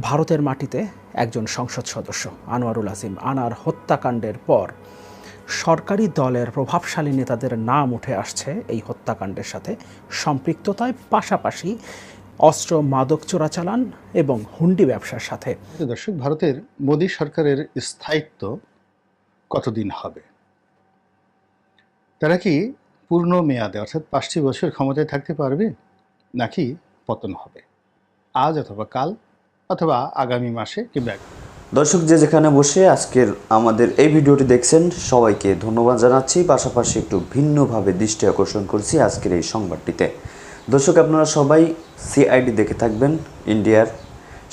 ভারতের মাটিতে একজন সংসদ সদস্য, আনোয়ারুল আজিম আনার হত্যাকাণ্ডের পর সরকারি দলের প্রভাবশালী নেতাদের নাম উঠে আসছে এই হত্যাকাণ্ডের সাথে। সম্পৃক্ততায় পাশাপাশি অস্ত্র মাদক চোরাচালান এবং হুন্ডি ব্যবসার সাথে। দর্শক, ভারতের মোদী সরকারের স্থায়িত্ব কতদিন হবে? তারা কি পূর্ণ মেয়াদে, অর্থাৎ পাঁচটি বছর ক্ষমতায় থাকতে পারবে? নাকি পতন হবে? আজ অথবা কাল অথবা আগামী মাসে কিংবা দর্শক যে যেখানে বসে আজকের আমাদের এই ভিডিওটি দেখছেন, সবাইকে ধন্যবাদ জানাচ্ছি। পাশাপাশি একটু ভিন্নভাবে দৃষ্টি আকর্ষণ করছি আজকের এই সংবাদটিতে। দর্শক, আপনারা সবাই সিআইডি দেখে থাকবেন, ইন্ডিয়ার।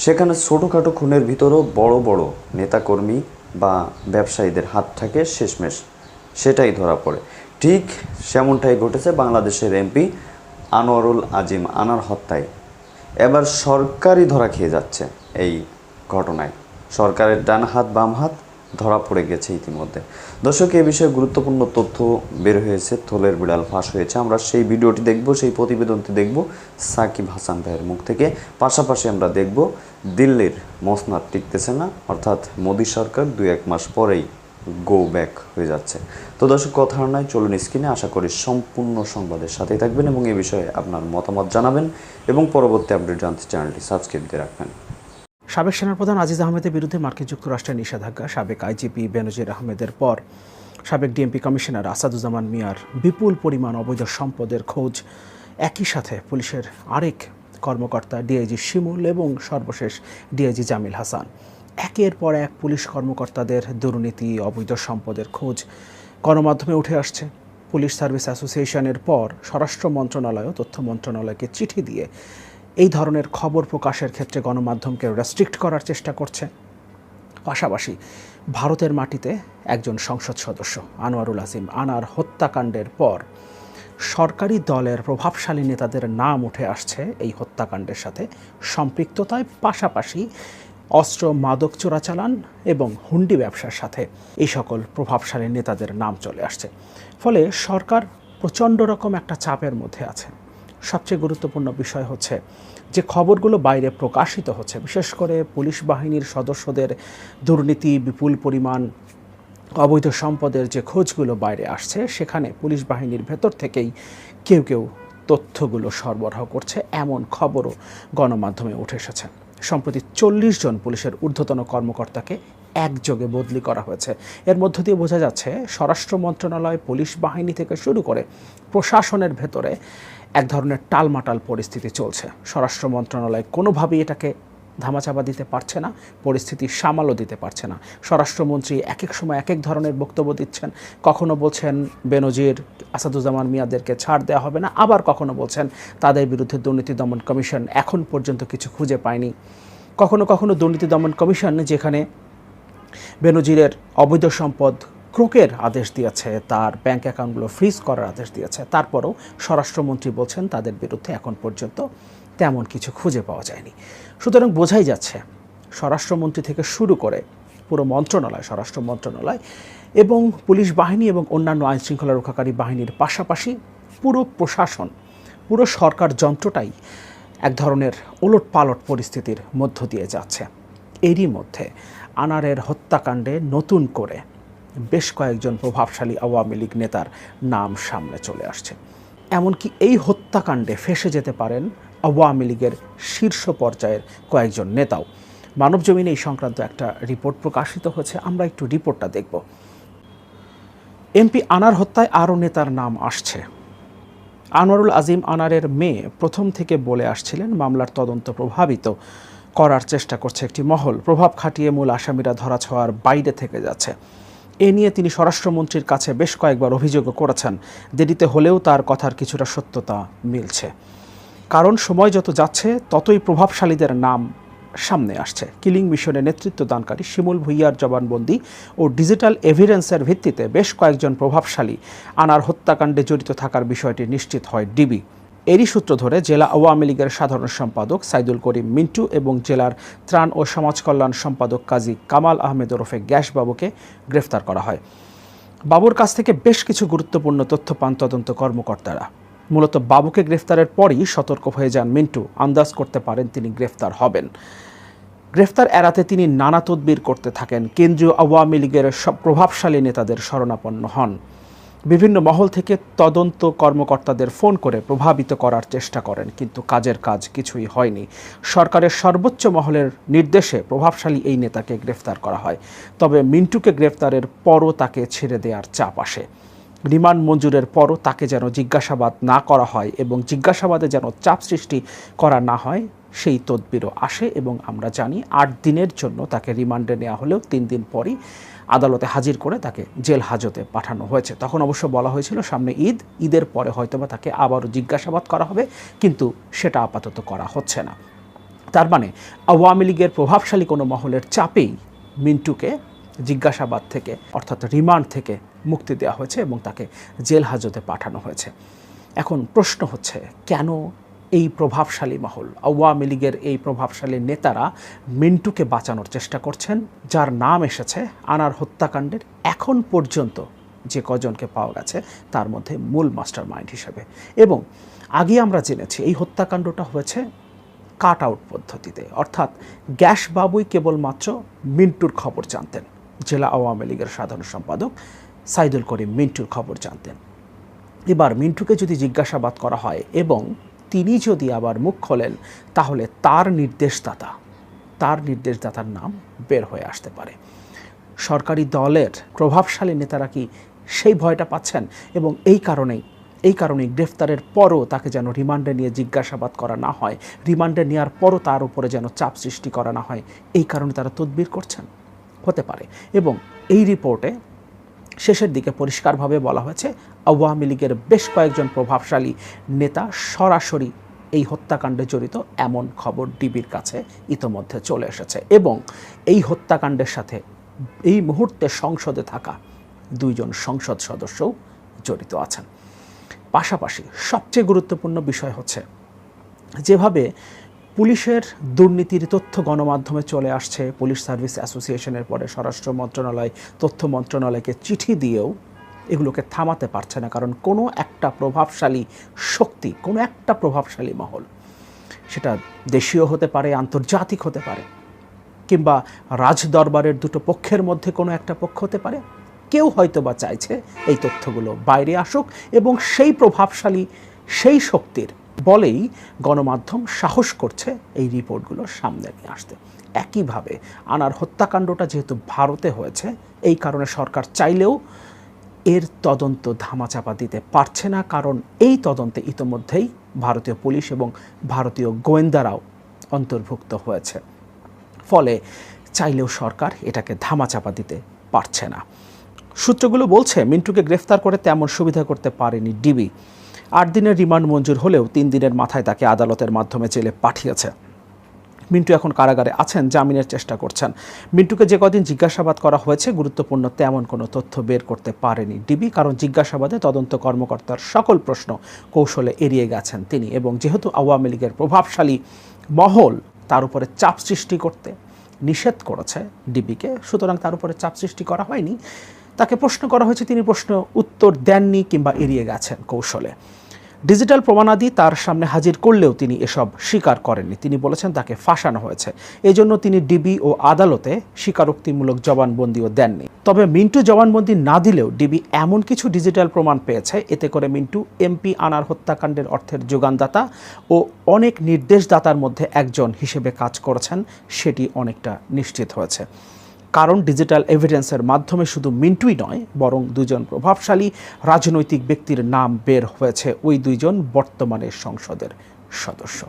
সেখানে ছোটোখাটো খুনের ভিতরেও বড় বড় নেতাকর্মী বা ব্যবসায়ীদের হাত থাকে, শেষমেশ সেটাই ধরা পড়ে। ঠিক সেমনটাই ঘটেছে বাংলাদেশের এমপি আনোয়ারুল আজিম আনার হত্যায়। এবার সরকারই ধরা খেয়ে যাচ্ছে এই ঘটনায়। সরকারের ডান হাত, বাম হাত ধরা পড়ে গেছে ইতিমধ্যে। দর্শক, এ বিষয়ে গুরুত্বপূর্ণ তথ্য বের হয়েছে, থলের বিড়াল ফাঁস হয়েছে। আমরা সেই ভিডিওটি দেখব, সেই প্রতিবেদনটি দেখব সাকিব হাসান ভাইয়ের মুখ থেকে। পাশাপাশি আমরা দেখব দিল্লির মসনাদ টিকতেছে না, অর্থাৎ মোদী সরকার দু এক মাস পরেই গো ব্যাক হয়ে যাচ্ছে। তো দর্শক, কথা নয়, চলুন স্ক্রিনে আশা করি সম্পূর্ণ সংবাদের সাথেই থাকবেন এবং এ বিষয়ে আপনার মতামত জানাবেন। এবং পরবর্তী আপডেট জানতে চ্যানেলটি সাবস্ক্রাইব রাখবেন। সাবেক সেনাপ্রধান আজিজ আহমেদের বিরুদ্ধে মার্কিন যুক্তরাষ্ট্রের নিষেধাজ্ঞা, সাবেক আইজিপি বেনজির আহমেদের পর সাবেক ডিএমপি কমিশনার আসাদুজ্জামান মিয়ার বিপুল পরিমাণ অবৈধ সম্পদের খোঁজ। একই সাথে পুলিশের আরেক কর্মকর্তা ডিআইজি শিমুল এবং সর্বশেষ ডিআইজি জামিল হাসান। একের পর এক পুলিশ কর্মকর্তাদের দুর্নীতি, অবৈধ সম্পদের খোঁজ গণমাধ্যমে উঠে আসছে। পুলিশ সার্ভিস অ্যাসোসিয়েশনের পর স্বরাষ্ট্র মন্ত্রণালয়ও তথ্য মন্ত্রণালয়কে চিঠি দিয়ে এই ধরনের খবর প্রকাশের ক্ষেত্রে গণমাধ্যমকে রেস্ট্রিক্ট করার চেষ্টা করছে। পাশাপাশি ভারতের মাটিতে একজন সংসদ সদস্য আনোয়ারুল আসিম আনার হত্যাকাণ্ডের পর সরকারি দলের প্রভাবশালী নেতাদের নাম উঠে আসছে এই হত্যাকাণ্ডের সাথে। সম্পৃক্ততায় পাশাপাশি অস্ত্র মাদক চোরাচালান এবং হুন্ডি ব্যবসার সাথে এই সকল প্রভাবশালী নেতাদের নাম চলে আসছে। ফলে সরকার প্রচণ্ড রকম একটা চাপের মধ্যে আছে। সবচেয়ে গুরুত্বপূর্ণ বিষয় হচ্ছে যে খবরগুলো বাইরে প্রকাশিত হচ্ছে, বিশেষ করে পুলিশ বাহিনীর সদস্যদের দুর্নীতি, বিপুল পরিমাণ অবৈধ সম্পদের যে খোঁজগুলো বাইরে আসছে, সেখানে পুলিশ বাহিনীর ভেতর থেকেই কেউ কেউ তথ্যগুলো সরবরাহ করছে, এমন খবরও গণমাধ্যমে উঠে এসেছে। সম্প্রতি চল্লিশ জন পুলিশের ঊর্ধ্বতন কর্মকর্তাকে একযোগে বদলি করা হয়েছে। এর মধ্য দিয়ে বোঝা যাচ্ছে, স্বরাষ্ট্র মন্ত্রণালয় পুলিশ বাহিনী থেকে শুরু করে প্রশাসনের ভেতরে এক ধরনের টালমাটাল পরিস্থিতি চলছে। স্বরাষ্ট্র মন্ত্রণালয় কোনোভাবেই এটাকে ধামাচাপা দিতে পারছে না, পরিস্থিতি সামালও দিতে পারছে না। স্বরাষ্ট্রমন্ত্রী এক এক সময় এক এক ধরনের বক্তব্য দিচ্ছেন। কখনো বলছেন বেনজির, আসাদুজ্জামান মিয়াদেরকে ছাড় দেওয়া হবে না, আবার কখনো বলছেন তাদের বিরুদ্ধে দুর্নীতি দমন কমিশন এখন পর্যন্ত কিছু খুঁজে পায়নি। কখনো কখনো দুর্নীতি দমন কমিশন যেখানে বেনজিরের অবৈধ সম্পদ ক্রোকের আদেশ দিয়েছে, তার ব্যাংক অ্যাকাউন্টগুলো ফ্রিজ করার আদেশ দিয়েছে, তারপরও স্বরাষ্ট্রমন্ত্রী বলছেন তাদের বিরুদ্ধে এখন পর্যন্ত তেমন কিছু খুঁজে পাওয়া যায়নি। সুতরাং বোঝাই যাচ্ছে স্বরাষ্ট্রমন্ত্রী থেকে শুরু করে পুরো মন্ত্রণালয়, স্বরাষ্ট্র মন্ত্রণালয় এবং পুলিশ বাহিনী এবং অন্যান্য আইন শৃঙ্খলা রক্ষাকারী বাহিনীর পাশাপাশি পুরো প্রশাসন, পুরো সরকার যন্ত্রটাই এক ধরনের ওলট পালট পরিস্থিতির মধ্য দিয়ে যাচ্ছে। এরই মধ্যে আনারের হত্যাকাণ্ডে নতুন করে বেশ কয়েকজন প্রভাবশালী আওয়ামী লীগ নেতার নাম সামনে চলে আসছে। এমনকি এই হত্যাকাণ্ডে ফেসে যেতে পারেন আওয়ামী লীগের শীর্ষ পর্যায়ের কয়েকজন নেতাও। মানবজমিনে এই সংক্রান্ত একটা রিপোর্ট প্রকাশিত হয়েছে, আমরা একটু রিপোর্টটা দেখব। এমপি আনার হত্যায় আরও নেতার নাম আসছে। আনোয়ারুল আজিম আনারের মেয়ে প্রথম থেকে বলে আসছিলেন, মামলার তদন্ত প্রভাবিত করার চেষ্টা করছে একটি মহল। প্রভাব খাটিয়ে মূল আসামিরা ধরাছোঁয়ার বাইরে থেকে যাচ্ছে। এ নিয়ে তিনি স্বরাষ্ট্রমন্ত্রীর কাছে বেশ কয়েকবার অভিযোগও করেছেন। দেরিতে হলেও তার কথার কিছুটা সত্যতা মিলছে। কারণ সময় যত যাচ্ছে, ততই প্রভাবশালীদের নাম সামনে আসছে। কিলিং মিশনে নেতৃত্ব দানকারী শিমুল ভুইয়ার জবানবন্দি ও ডিজিটাল এভিডেন্সের ভিত্তিতে বেশ কয়েকজন প্রভাবশালী আনার হত্যাকাণ্ডে জড়িত থাকার বিষয়টি নিশ্চিত হয় ডিবি। এরই সূত্র ধরে জেলা আওয়ামী লীগের সাধারণ সম্পাদক সাইদুল করিম মিন্টু এবং জেলার ত্রাণ ও সমাজ কল্যাণ সম্পাদক কাজী কামাল আহমেদ ওরফে গ্যাস বাবুকে গ্রেফতার করা হয়। বাবুর কাছ থেকে বেশ কিছু গুরুত্বপূর্ণ তথ্য পান তদন্ত কর্মকর্তারা। মূলত বাবুকে গ্রেফতারের পরই সতর্ক হয়ে যান মিন্টু। আন্দাজ করতে পারেন তিনি গ্রেফতার হবেন। গ্রেফতার এড়াতে তিনি নানা তদবির করতে থাকেন। কেন্দ্রীয় আওয়ামী লীগের সব প্রভাবশালী নেতাদের শরণাপন্ন হন। বিভিন্ন মহল থেকে তদন্ত কর্মকর্তাদের ফোন করে প্রভাবিত করার চেষ্টা করেন, কিন্তু কাজের কাজ কিছুই হয়নি। সরকারের সর্বোচ্চ মহলের নির্দেশে প্রভাবশালী এই নেতাকে গ্রেফতার করা হয়। তবে মিন্টুকে গ্রেফতারের পরও তাকে ছেড়ে দেওয়ার চাপ আসে। রিমান্ড মঞ্জুরের পরও তাকে যেন জিজ্ঞাসাবাদ না করা হয় এবং জিজ্ঞাসাবাদে যেন চাপ সৃষ্টি করা না হয়, সেই তদবিরও আসে এবং আমরা জানি আট দিনের জন্য তাকে রিমান্ডে নেওয়া হলেও তিন দিন পরই আদালতে হাজির করে তাকে জেল হাজতে পাঠানো হয়েছে। তখন অবশ্য বলা হয়েছিল, সামনে ঈদ, ঈদের পরে হয়তোবা তাকে আবারও জিজ্ঞাসাবাদ করা হবে, কিন্তু সেটা আপাতত করা হচ্ছে না। তার মানে আওয়ামী লীগের প্রভাবশালী কোনো মহলের চাপেই মিন্টুকে জিজ্ঞাসাবাদ থেকে, অর্থাৎ রিমান্ড থেকে মুক্তি দেওয়া হয়েছে এবং তাকে জেল হাজতে পাঠানো হয়েছে। এখন প্রশ্ন হচ্ছে, কেন এই প্রভাবশালী মহল, আওয়ামী লীগের এই প্রভাবশালী নেতারা মিন্টুকে বাঁচানোর চেষ্টা করছেন, যার নাম এসেছে আনার হত্যাকাণ্ডের এখন পর্যন্ত যে কজনকে পাওয়া গেছে, তার মধ্যে মূল মাস্টার মাইন্ড হিসেবে। এবং আগে আমরা জেনেছি, এই হত্যাকাণ্ডটা হয়েছে কাট আউট পদ্ধতিতে। অর্থাৎ গ্যাস বাবুই কেবলমাত্র মিন্টুর খবর জানতেন। জেলা আওয়ামী লীগের সাধারণ সম্পাদক সাইদুল করিম মিন্টুর খবর জানতেন। এবার মিন্টুকে যদি জিজ্ঞাসাবাদ করা হয় এবং তিনি যদি আবার মুখ খোলেন, তাহলে তার নির্দেশদাতা, তার নির্দেশদাতার নাম বের হয়ে আসতে পারে। সরকারি দলের প্রভাবশালী নেতারা কি সেই ভয়টা পাচ্ছেন? এবং এই কারণেই এই কারণেই গ্রেফতারের পরও তাকে যেন রিমান্ডে নিয়ে জিজ্ঞাসাবাদ করা না হয়, রিমান্ডে নেওয়ার পরও তার উপরে যেন চাপ সৃষ্টি করা না হয়, এই কারণে তারা তদবির করছেন। হতে পারে। এবং এই রিপোর্টে শেষের দিকে পরিষ্কারভাবে বলা হয়েছে, আওয়ামী লীগের বেশ কয়েকজন প্রভাবশালী নেতা সরাসরি এই হত্যাকাণ্ডে জড়িত, এমন খবর ডিবির কাছে ইতোমধ্যে চলে এসেছে। এবং এই হত্যাকাণ্ডের সাথে এই মুহূর্তে সংসদে থাকা দুইজন সংসদ সদস্যও জড়িত আছেন। পাশাপাশি সবচেয়ে গুরুত্বপূর্ণ বিষয় হচ্ছে, যেভাবে পুলিশের দুর্নীতির তথ্য গণমাধ্যমে চলে আসছে। পুলিশ সার্ভিস অ্যাসোসিয়েশনের পরে স্বরাষ্ট্র মন্ত্রণালয় তথ্য মন্ত্রণালয়কে চিঠি দিয়েও এগুলোকে থামাতে পারছে না, কারণ কোনো একটা প্রভাবশালী শক্তি, কোনো একটা প্রভাবশালী মহল, সেটা দেশীয় হতে পারে, আন্তর্জাতিক হতে পারে, কিংবা রাজদরবারের দুটো পক্ষের মধ্যে কোনো একটা পক্ষ হতে পারে। কেউ হয়তো বা চাইছে এই তথ্যগুলো বাইরে আসুক এবং সেই প্রভাবশালী, সেই শক্তির বলেই গণমাধ্যম সাহস করছে এই রিপোর্টগুলো সামনে নিয়ে আসতে। একইভাবে আনার হত্যাকাণ্ডটা যেহেতু ভারতে হয়েছে, এই কারণে সরকার চাইলেও এর তদন্ত ধামাচাপা দিতে পারছে না, কারণ এই তদন্তে ইতোমধ্যেই ভারতীয় পুলিশ এবং ভারতীয় গোয়েন্দারাও অন্তর্ভুক্ত হয়েছে। ফলে চাইলেও সরকার এটাকে ধামাচাপা দিতে পারছে না। সূত্রগুলো বলছে, মিন্টুকে গ্রেফতার করে তেমন সুবিধা করতে পারেনি ডিবি। আট দিনের রিমান্ড মঞ্জুর হলেও তিন দিনের মাথায় তাকে আদালতের মাধ্যমে জেলে পাঠিয়েছে। মিন্টু এখন কারাগারে আছেন, জামিনের চেষ্টা করছেন। মিন্টুকে যে কদিন জিজ্ঞাসাবাদ করা হয়েছে, গুরুত্বপূর্ণ তেমন কোনো তথ্য বের করতে পারেনি ডিবি, কারণ জিজ্ঞাসাবাদে তদন্ত কর্মকর্তার সকল প্রশ্ন কৌশলে এড়িয়ে গেছেন তিনি এবং যেহেতু আওয়ামী লীগের প্রভাবশালী মহল, তার উপরে চাপ সৃষ্টি করতে নিষেধ করেছে ডিবিকে, সুতরাং তার উপরে চাপ সৃষ্টি করা হয়নি। তাকে প্রশ্ন করা হয়েছে, তিনি প্রশ্ন উত্তর দেননি কিংবা এড়িয়ে গেছেন কৌশলে। ডিজিটাল প্রমাণাদি তার সামনে হাজির করলেও তিনি এসব স্বীকার করেননি। তিনি বলেছেন, তাকে ফাঁসানো হয়েছে। এজন্য তিনি ডিবি ও আদালতে স্বীকারোক্তিমূলক জবানবন্দিও দেননি। তবে মিন্টু জবানবন্দি না দিলেও ডিবি এমন কিছু ডিজিটাল প্রমাণ পেয়েছে। এতে করে মিন্টু এমপি আনার হত্যাকাণ্ডের অর্থের যোগানদাতা ও অনেক নির্দেশদাতার মধ্যে একজন হিসেবে কাজ করেছেন, সেটি অনেকটা নিশ্চিত হয়েছে। কারণ ডিজিটাল এভিডেন্সের মাধ্যমে শুধু মিন্টুই নয়, বরং দুজন প্রভাবশালী রাজনৈতিক ব্যক্তির নাম বের হয়েছে ওই দুইজন বর্তমানে সংসদের সদস্য।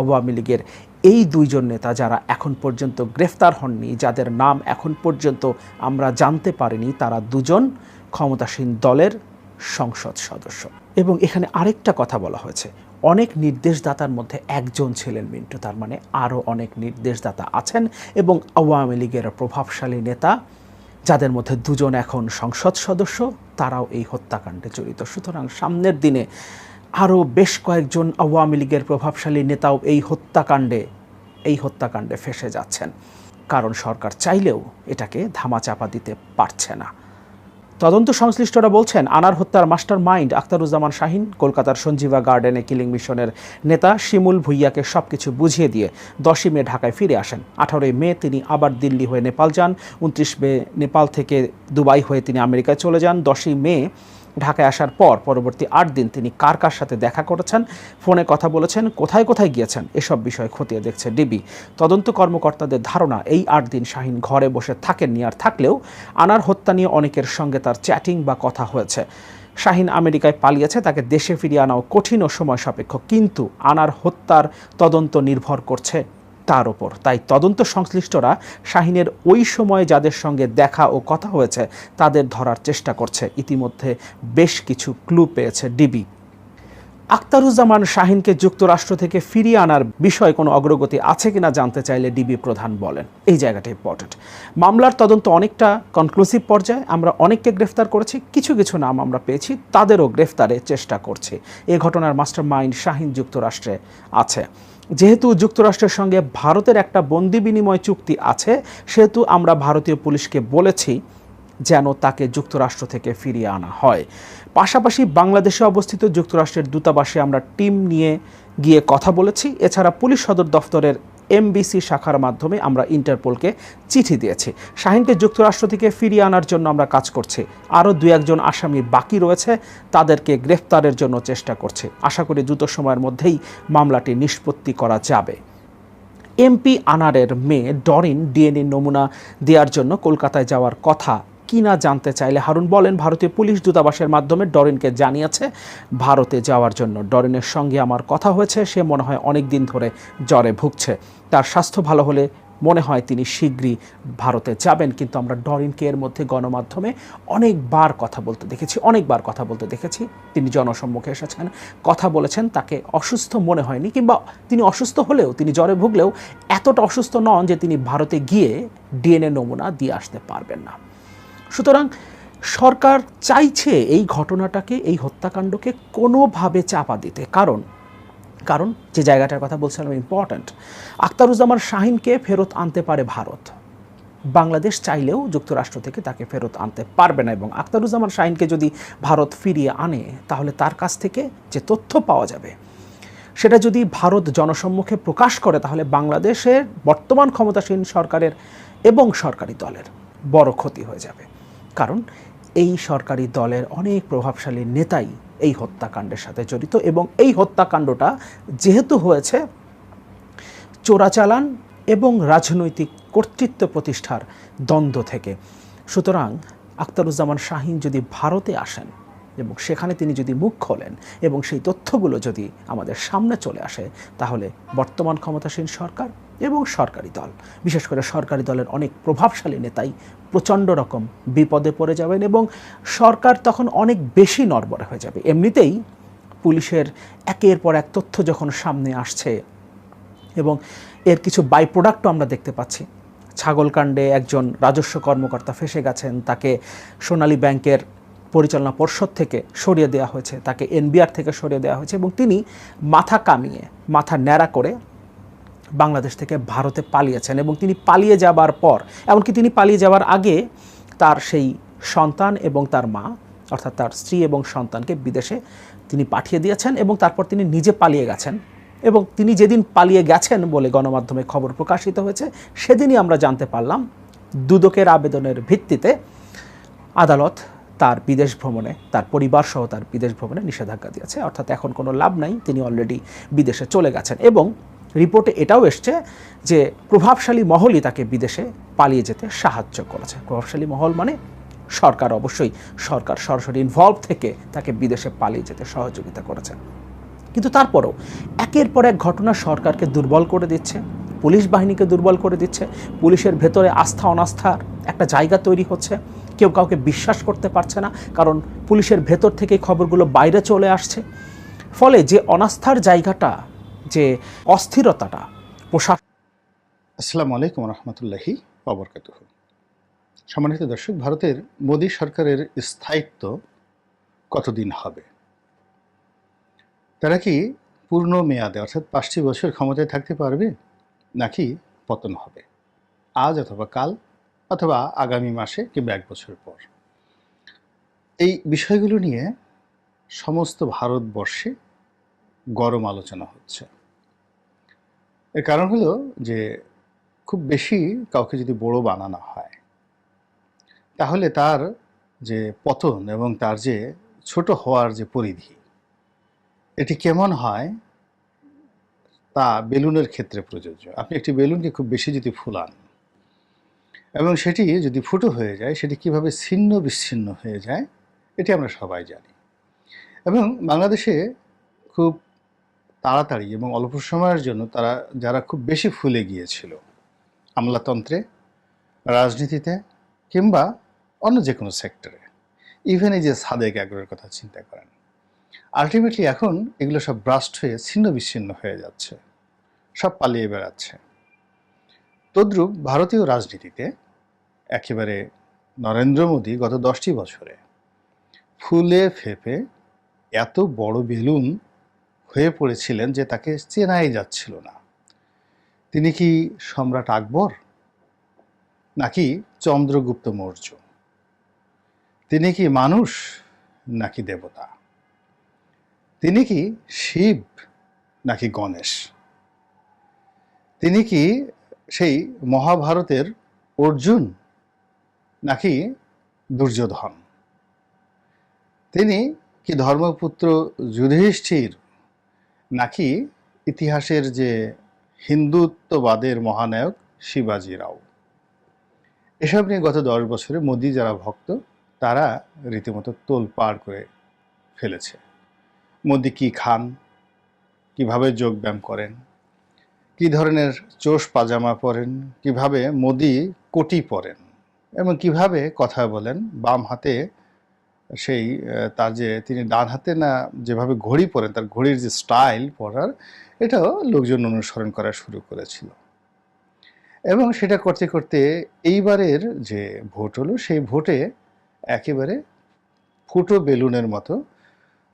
আওয়ামী লীগের এই দুইজন নেতা যারা এখন পর্যন্ত গ্রেফতার হননি, যাদের নাম এখন পর্যন্ত আমরা জানতে পারিনি, তারা দুজন ক্ষমতাসীন দলের সংসদ সদস্য। এবং এখানে আরেকটা কথা বলা হয়েছে। অনেক নির্দেশদাতার মধ্যে একজন ছিলেন মিন্টু, তার মানে আরও অনেক নির্দেশদাতা আছেন এবং আওয়ামী লীগের প্রভাবশালী নেতা, যাদের মধ্যে দুজন এখন সংসদ সদস্য, তারাও এই হত্যাকাণ্ডে জড়িত। সুতরাং সামনের দিনে আরও বেশ কয়েকজন আওয়ামী লীগের প্রভাবশালী নেতাও এই হত্যাকাণ্ডে এই হত্যাকাণ্ডে ফেসে যাচ্ছেন। কারণ সরকার চাইলেও এটাকে ধামাচাপা দিতে পারছে না। তদন্ত সংশ্লিষ্টরা বলছেন, আনার হত্যার মাস্টার মাইন্ড আখতারুজ্জামান শাহিন, কলকাতার সঞ্জীবা গার্ডেনে কিলিং মিশনের নেতা শিমুল ভুইয়াকে সব কিছু বুঝিয়ে দিয়ে দশই মে ঢাকায় ফিরে আসেন। আঠারোই মে তিনি আবার দিল্লি হয়ে নেপাল যান, উনত্রিশ মে নেপাল থেকে দুবাই হয়ে তিনি আমেরিকায় চলে যান। দশই মে ঢাকায় আসার পর পরবর্তী আট দিন তিনি কার কার সাথে দেখা করেছেন, ফোনে কথা বলেছেন, কোথায় কোথায় গিয়েছেন, এসব বিষয় খতিয়ে দেখছে ডিবি। তদন্ত কর্মকর্তাদের ধারণা, এই আট দিন শাহিন ঘরে বসে থাকেননি আর থাকলেও আনার হত্যা নিয়ে অনেকের সঙ্গে তার চ্যাটিং বা কথা হয়েছে। শাহিন আমেরিকায় পালিয়েছে, তাকে দেশে ফিরিয়ে আনাও কঠিন ও সময় সাপেক্ষ, কিন্তু আনার হত্যার তদন্ত নির্ভর করছে তার ওপর তাই তদন্ত সংশ্লিষ্টরা শাহিনের ওই সময়ে যাদের সঙ্গে দেখা ও কথা হয়েছে, তাদের ধরার চেষ্টা করছে। ইতিমধ্যে বেশ কিছু ক্লু পেয়েছে ডিবি। আক্তারুজ্জামান শাহিনকে যুক্তরাষ্ট্র থেকে ফিরিয়ে আনার বিষয়ে কোনো অগ্রগতি আছে কিনা জানতে চাইলে ডিবি প্রধান বলেন। এই জায়গাটা ইম্পর্টেন্ট মামলার তদন্ত অনেকটা কনক্লুসিভ পর্যায়ে। আমরা অনেককে গ্রেফতার করেছি, কিছু কিছু নাম আমরা পেয়েছি, তাদেরও গ্রেফতারের চেষ্টা করছি। এ ঘটনার মাস্টার মাইন্ড শাহিন যুক্তরাষ্ট্রে আছে। যেহেতু যুক্তরাষ্ট্রের সঙ্গে ভারতের একটা বন্দি বিনিময় চুক্তি আছে, সেহেতু আমরা ভারতীয় পুলিশকে বলেছি যেন তাকে যুক্তরাষ্ট্র থেকে ফিরিয়ে আনা হয়। পাশাপাশি বাংলাদেশে অবস্থিত যুক্তরাষ্ট্রের দূতাবাসে আমরা টিম নিয়ে গিয়ে কথা বলেছি। এছাড়া পুলিশ সদর দফতরের এমবিসি শাখার মাধ্যমে আমরা ইন্টারপোলকে চিঠি দিয়েছি। শাহিনকে যুক্তরাষ্ট্র থেকে ফিরিয়ে আনার জন্য আমরা কাজ করছি। আরও দু একজন আসামি বাকি রয়েছে, তাদেরকে গ্রেফতারের জন্য চেষ্টা করছি। আশা করি দ্রুত সময়ের মধ্যেই মামলাটি নিষ্পত্তি করা যাবে। এমপি আনারের মেয়ে ডরিন ডিএনএ নমুনা দেওয়ার জন্য কলকাতায় যাওয়ার কথা কিনা জানতে চাইলে হারুন বলেন, ভারতীয় পুলিশ দূতাবাসের মাধ্যমে ডরিনকে জানিয়েছে, ভারতে যাওয়ার জন্য। ডরিনের সঙ্গে আমার কথা হয়েছে, সে মনে হয় অনেক দিন ধরে জ্বরে ভুগছে। তার স্বাস্থ্য ভালো হলে মনে হয় তিনি শীঘ্রই ভারতে যাবেন, কিন্তু আমরা ডরিনকে এর মধ্যে গণমাধ্যমে অনেকবার কথা বলতে দেখেছি, অনেকবার কথা বলতে দেখেছি। তিনি জনসম্মুখে এসেছেন, কথা বলেছেন, তাকে অসুস্থ মনে হয়নি, কিংবা তিনি অসুস্থ হলেও, তিনি জ্বরে ভুগলেও এতটা অসুস্থ নন যে তিনি ভারতে গিয়ে ডিএনএ নমুনা দিয়ে আসতে পারবেন না। সুতরাং সরকার চাইছে এই ঘটনাটাকে, এই হত্যাকাণ্ডকে কোনোভাবে চাপা দিতে। কারণ কারণ যে জায়গাটার কথা বলছিলাম ইম্পর্ট্যান্ট আখতারুজ্জামান শাহিনকে ফেরত আনতে পারে ভারত। বাংলাদেশ চাইলেও যুক্তরাষ্ট্র থেকে তাকে ফেরত আনতে পারবে না এবং আখতারুজ্জামান শাহিনকে যদি ভারত ফিরিয়ে আনে, তাহলে তার কাছ থেকে যে তথ্য পাওয়া যাবে, সেটা যদি ভারত জনসম্মুখে প্রকাশ করে, তাহলে বাংলাদেশের বর্তমান ক্ষমতাসীন সরকারের এবং সরকারি দলের বড় ক্ষতি হয়ে যাবে। কারণ এই সরকারি দলের অনেক প্রভাবশালী নেতাই এই হত্যাকাণ্ডের সাথে জড়িত এবং এই হত্যাকাণ্ডটা যেহেতু হয়েছে, চোরাচালান এবং রাজনৈতিক কর্তৃত্ব প্রতিষ্ঠার দ্বন্দ্ব থেকে। সুতরাং আখতারুজ্জামান শাহিন যদি ভারতে আসেন এবং সেখানে তিনি যদি মুখ খোলেন এবং সেই তথ্যগুলো যদি আমাদের সামনে চলে আসে, তাহলে বর্তমান ক্ষমতাসীন সরকার এবং সরকারি দল। বিশেষ করে সরকারি দলের অনেক প্রভাবশালী নেতাই প্রচণ্ড রকম বিপদে পড়ে যাবেন এবং সরকার তখন অনেক বেশি নড়বড়ে হয়ে যাবে। এমনিতেই পুলিশের একের পর এক তথ্য যখন সামনে আসছে এবং এর কিছু বাই প্রোডাক্টও আমরা দেখতে পাচ্ছি। ছাগলকাণ্ডে একজন রাজস্ব কর্মকর্তা ফেসে গেছেন, তাকে সোনালী ব্যাংকের পরিচালনা পর্ষদ থেকে সরিয়ে দেওয়া হয়েছে, তাকে এনবিআর থেকে সরিয়ে দেওয়া হয়েছে এবং তিনি মাথা কামিয়ে, মাথা ন্যাড়া করে বাংলাদেশ থেকে ভারতে পালিয়েছেন এবং তিনি পালিয়ে যাবার পর, এমনকি তিনি পালিয়ে যাওয়ার আগে তার সেই সন্তান এবং তার মা, অর্থাৎ তার স্ত্রী এবং সন্তানকে বিদেশে তিনি পাঠিয়ে দিয়েছেন এবং তারপর তিনি নিজে পালিয়ে গেছেন। এবং তিনি যেদিন পালিয়ে গেছেন বলে গণমাধ্যমে খবর প্রকাশিত হয়েছে, সেদিনই আমরা জানতে পারলাম, দুদকের আবেদনের ভিত্তিতে আদালত তার বিদেশ ভ্রমণে, তার পরিবার সহ তার বিদেশ ভ্রমণে নিষেধাজ্ঞা দিয়েছে। অর্থাৎ এখন কোনো লাভ নাই, তিনি অলরেডি বিদেশে চলে গেছেন এবং রিপোর্টে এটাও এসছে যে প্রভাবশালী মহলই তাকে বিদেশে পালিয়ে যেতে সাহায্য করেছে। প্রভাবশালী মহল মানে সরকার অবশ্যই। সরকার সরাসরি ইনভলভ থেকে তাকে বিদেশে পালিয়ে যেতে সহযোগিতা করেছে। কিন্তু তারপরও একের পর এক ঘটনা সরকারকে দুর্বল করে দিচ্ছে, পুলিশ বাহিনীকে দুর্বল করে দিচ্ছে, পুলিশের ভেতরে আস্থা অনাস্থার একটা জায়গা তৈরি হচ্ছে। কেউ কাউকে বিশ্বাস করতে পারছে না, কারণ পুলিশের ভেতর থেকে খবরগুলো বাইরে চলে আসছে। ফলে যে অনাস্থার জায়গাটা যে অস্থিরতাটা প্রশাসন আসসালামু আলাইকুম রহমতুল্লাহি সম্মানিত দর্শক, ভারতের মোদী সরকারের স্থায়িত্ব কতদিন হবে? তারা কি পূর্ণ মেয়াদে, অর্থাৎ পাঁচটি বছর ক্ষমতায় থাকতে পারবে? নাকি পতন হবে? আজ অথবা কাল অথবা আগামী মাসে কিংবা এক বছর পর। এই বিষয়গুলো নিয়ে সমস্ত ভারতবর্ষে গরম আলোচনা হচ্ছে। এর কারণ হলো যে খুব বেশি কাউকে যদি বড় বানানো হয়, তাহলে তার যে পতন এবং তার যে ছোট হওয়ার যে পরিধি, এটি কেমন হয়? তা বেলুনের ক্ষেত্রে প্রযোজ্য। আপনি একটি বেলুনকে খুব বেশি যদি ফুলান এবং সেটি যদি ফুটো হয়ে যায়, সেটি কীভাবে ছিন্ন বিচ্ছিন্ন হয়ে যায়, এটি আমরা সবাই জানি। এবং বাংলাদেশে খুব তাড়াতাড়ি এবং অল্প সময়ের জন্য তারা, যারা খুব বেশি ফুলে গিয়েছিল, আমলাতন্ত্রে, রাজনীতিতে কিংবা অন্য যে কোনো সেক্টরে ইভেন এই যে সাদেক অ্যাগ্রোর কথা চিন্তা করেন আলটিমেটলি এখন এগুলো সব ব্রাস্ট হয়ে ছিন্ন বিচ্ছিন্ন হয়ে যাচ্ছে, সব পালিয়ে বেড়াচ্ছে। তদ্রূপ ভারতীয় রাজনীতিতে একেবারে নরেন্দ্র মোদী গত দশটি বছরে ফুলে ফেপে এত বড় বেলুন হয়ে পড়েছিলেন যে তাকে চেনাই যাচ্ছিল না। তিনি কি সম্রাট আকবর? নাকি চন্দ্রগুপ্ত মৌর্য? তিনি কি মানুষ? নাকি দেবতা? তিনি কি শিব? নাকি গণেশ? তিনি কি সেই মহাভারতের অর্জুন? নাকি দুর্যোধন? তিনি কি ধর্মপুত্র যুধিষ্ঠির নাকি ইতিহাসের যে হিন্দুত্ববাদের মহানায়ক শিবাজি রাও? এসব নিয়ে গত দশ বছরে মোদি যারা ভক্ত, তারা রীতিমতো তোল পার করে ফেলেছে। মোদি কি খান? কীভাবে যোগব্যায়াম করেন? কি ধরনের চোষ পাজামা পরেন? কীভাবে মোদি কোটি পরেন? এবং কীভাবে কথা বলেন বাম হাতে সেই তার যে তিনি ডান হাতে না যেভাবে ঘড়ি পরেন, তার ঘড়ির যে স্টাইল পরার, এটাও লোকজন অনুসরণ করা শুরু করেছিল। এবং সেটা করতে করতে এইবারের যে ভোট হলো, সেই ভোটে একেবারে ফুটো বেলুনের মতো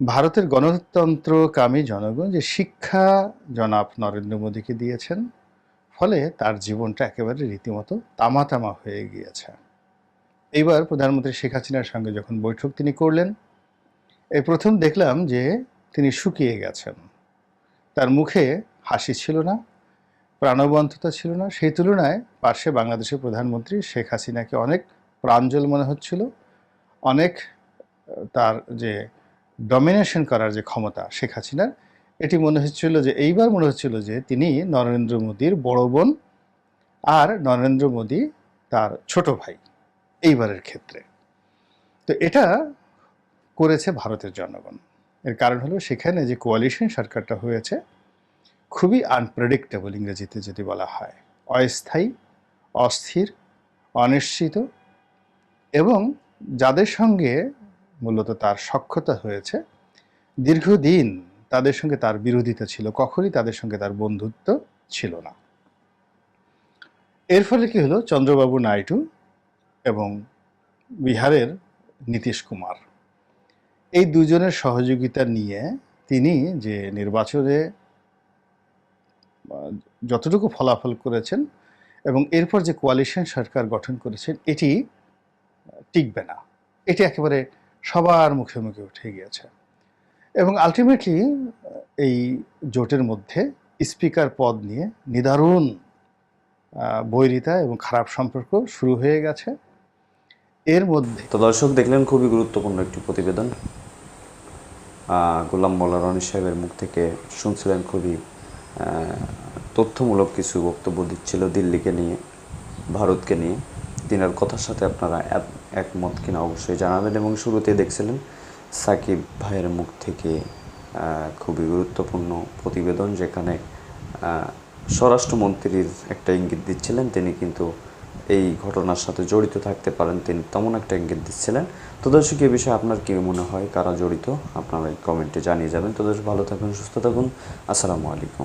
ভারতের গণতন্ত্রকামী জনগণ যে শিক্ষা জনাব নরেন্দ্র মোদীকে দিয়েছেন, ফলে তার জীবনটা একেবারে রীতিমতো তামা তামা হয়ে গিয়েছে। এইবার প্রধানমন্ত্রী শেখ হাসিনার সঙ্গে যখন বৈঠক তিনি করলেন এই প্রথম দেখলাম যে তিনি শুকিয়ে গেছেন। তার মুখে হাসি ছিল না, প্রাণবন্ততা ছিল না। সেই তুলনায় পার্শ্বে বাংলাদেশের প্রধানমন্ত্রী শেখ হাসিনাকে অনেক প্রাঞ্জল মনে হচ্ছিল, অনেক তার যে ডমিনেশন করার যে ক্ষমতা শেখ হাসিনার, এটি মনে হচ্ছিল যে, এইবার মনে হচ্ছিল যে তিনি নরেন্দ্র মোদীর বড় বোন আর নরেন্দ্র মোদী তার ছোট ভাই। এইবারের ক্ষেত্রে। তো এটা করেছে ভারতের জনগণ। এর কারণ হলো সেখানে যে কোয়ালিশন সরকারটা হয়েছে, খুবই আনপ্রেডিক্টেবল ইংরেজিতে যদি বলা হয়। অস্থায়ী, অস্থির, অনিশ্চিত এবং যাদের সঙ্গে মূলত তার সক্ষতা হয়েছে, দীর্ঘদিন তাদের সঙ্গে তার বিরোধিতা ছিল, কখনই তাদের সঙ্গে তার বন্ধুত্ব ছিল না। এর ফলে কি হলো? চন্দ্রবাবু নাইডু এবং বিহারের নীতিশ কুমার। এই দুজনের সহযোগিতা নিয়ে তিনি যে নির্বাচনে যতটুকু ফলাফল করেছেন এবং এরপর যে কোয়ালিশন সরকার গঠন করেছেন, এটি টিকবে না। এটি একেবারে সবার মুখে মুখে উঠে গিয়েছে। এবং আলটিমেটলি এই জোটের মধ্যে স্পিকার পদ নিয়ে নিদারুণ বৈরিতা এবং খারাপ সম্পর্ক শুরু হয়ে গেছে। এর মধ্যে। তো দর্শক, দেখলেন খুবই গুরুত্বপূর্ণ একটি প্রতিবেদন। গোলাম মোল্লা রনি সাহেবের মুখ থেকে শুনছিলেন খুবই তথ্যমূলক কিছু বক্তব্য দিচ্ছিল দিল্লিকে নিয়ে, ভারতকে নিয়ে। তিনার কথার সাথে আপনারা এক- একমত কিনা অবশ্যই জানাবেন এবং শুরুতে দেখছিলেন সাকিব ভাইয়ের মুখ থেকে খুবই গুরুত্বপূর্ণ প্রতিবেদন যেখানে স্বরাষ্ট্রমন্ত্রীর একটা ইঙ্গিত দিচ্ছিলেন, তিনি কিন্তু এই ঘটনার সাথে জড়িত থাকতে পারেন তিনি। তেমন একটা ইঙ্গিত দিচ্ছিলেন। তো দর্শক, এ বিষয়ে আপনার কী মনে হয়? কারা জড়িত? আপনারা এই কমেন্টে জানিয়ে যাবেন। তো দর্শক, ভালো থাকুন সুস্থ থাকুন। আসসালামু আলাইকুম।